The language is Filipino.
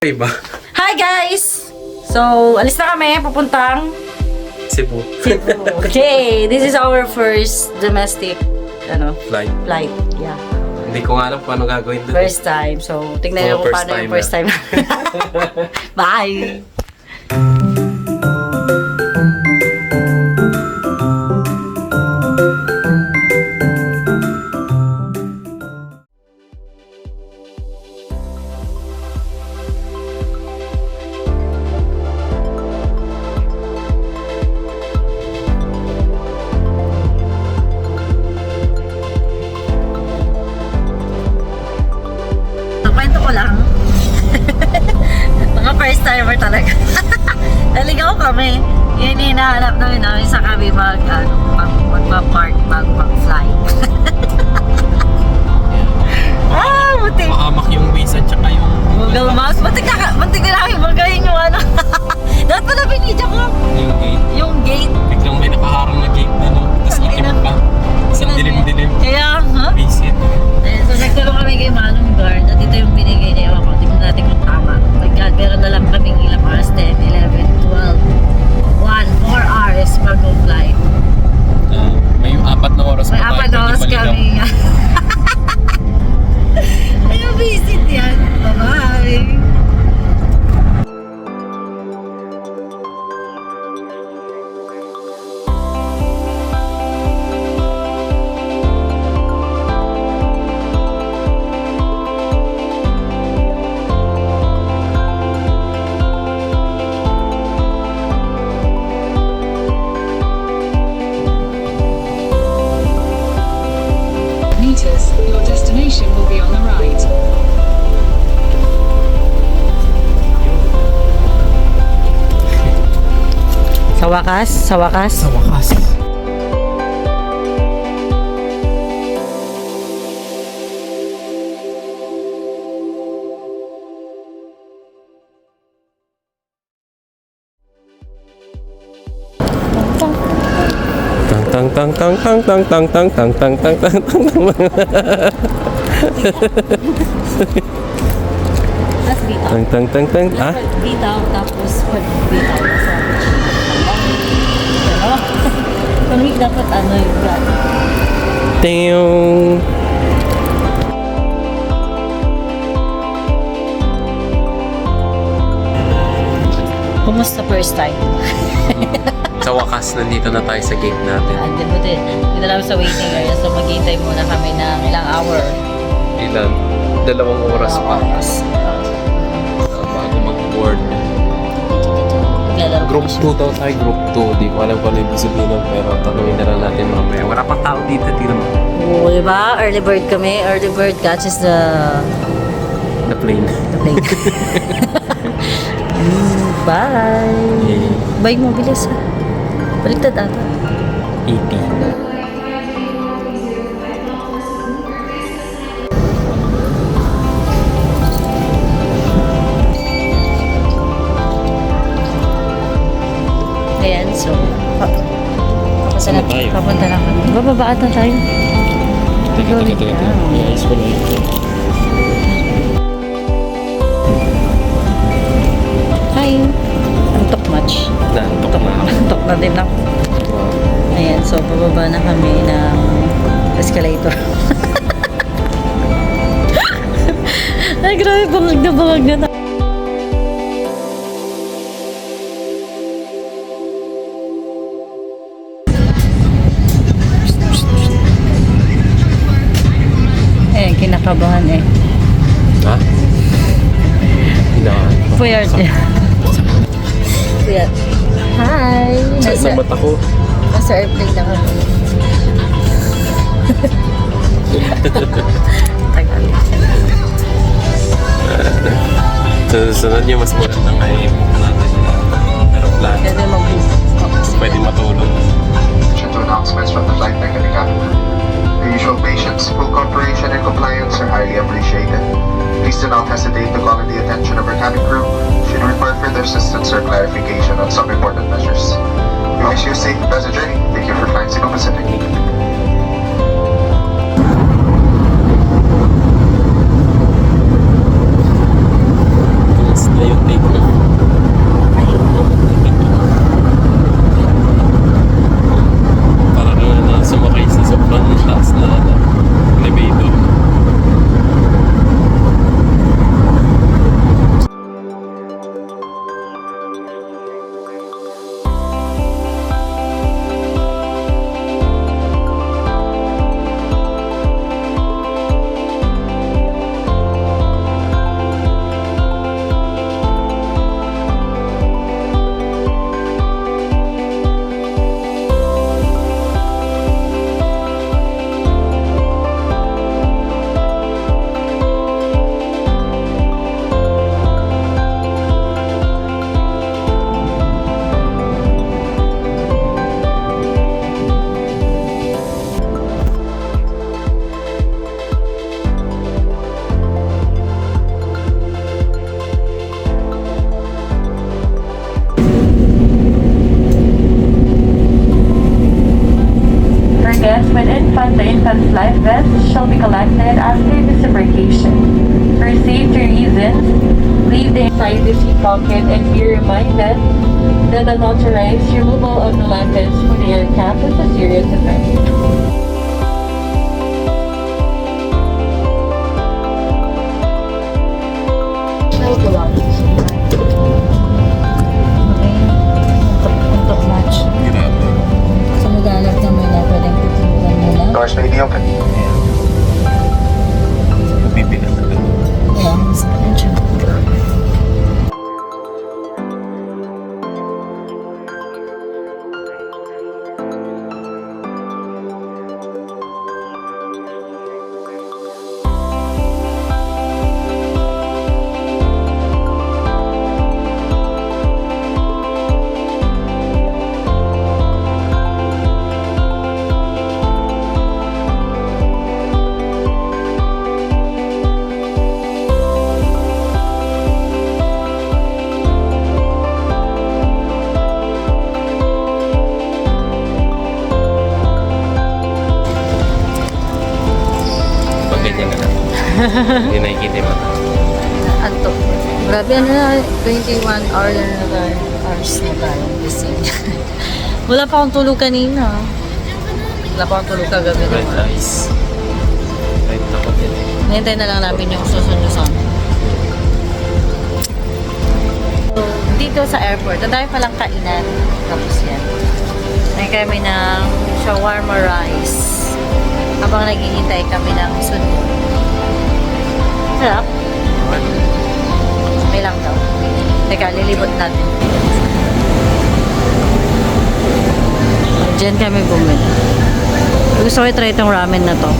Iba. Hi guys! So, alis na kami, pupuntang Cebu. Cebu. Okay, this is our first domestic ano, Flight. flight. Yeah, Hindi ko nga alam kung ano gagawin doon. first time. So, tingnan Oo, niyo kung first paano yung first time. Bye! Kami. Yun hinahanap namin namin sa kami mag, ano, mag, magpa-park bago mag-fly. ah, buti. Maamak yung visa tsaka yung... Google Maps. Buti ka, buti ka lang ibagayin yung ano. Dapat pala binidyo ko. Yung gate. Yung gate. Biglang may nakaharang na gate na no. Tapos itim pa. Isang dilim-dilim. Kaya, ha? Visit. Ayan, so nagtanong kami kay Manong Guard at ito yung binigay niya. Ewan ko, tingnan natin kung tama. My God, meron na lang kaming ilang oras, 10, wakas, sa wakas. Sa wakas. Tang tang tang tang tang tang tang tang tang tang tang tang tang tang tang tang tang ah Bitaw, tapos pag bitaw. Nasa dapat ano yung. Ting. Kumusta first time? Sa wakas, nandito na tayo sa gate natin. Andun mo din. Dito lang sa waiting area. So maghintay muna kami ng ilang hour. Ilan? Dalawang oras pa Oras. uh, bago mag-board. Maglalaro Group kami. 2 daw tayo, group 2. Di ko alam kung ano ibig sabihin nun, pero tanungin na lang natin mamaya. Wala pang tao dito, tira mo. Oo, di ba? Early bird kami. Early bird catches the, The plane. the plane. Bye! Eh, Bye mo, bilis ha. Baliktad ata. 80. Bababa ata tayo. Teka, teka, teka. Yes, ko lang. Hi! Antok much. Naantok na ako. Antok na din ako. Ayan, so bababa na kami ng escalator. Ay, grabe, bangag na bangag na tayo. Puyat. Puyat. Hi! Sakit ng mata ko. nasa airplane na kami. Tagal. Sa susunod niyo, mas maganda kay natin na aeroplano. Pwede mag Pwede matulog. to announcements from the flight mechanic captain. Your usual patience, full cooperation, and compliance are highly appreciated. Please do not hesitate to call in the attention of our cabin crew should you require further assistance or clarification on some important measures. We wish you a safe and pleasant journey. Thank you for flying Cebu Pacific. Defense life vests shall be collected after disembarkation. For safety reasons, leave the inside the seat pocket and be reminded that unauthorized removal of the life vests for the aircraft is a serious offense. Mo lang. Pag ganyan na lang. Hindi nakikita yung mata. Anto. Grabe, ano na, 21 hour na tayo. Hours na tayo. Gising. Wala pa akong tulog kanina. Wala pa akong tulog kagabi. Red eyes. Right na ko din. Na lang namin yung susunod sa. So, dito sa airport, ang dami palang kainan. Tapos yan. May kami ng shawarma rice. Habang naghihintay kami ng sunod. Sarap. May lang daw. Teka, lilibot natin. Diyan kami bumili. Gusto ko i-try itong ramen na to.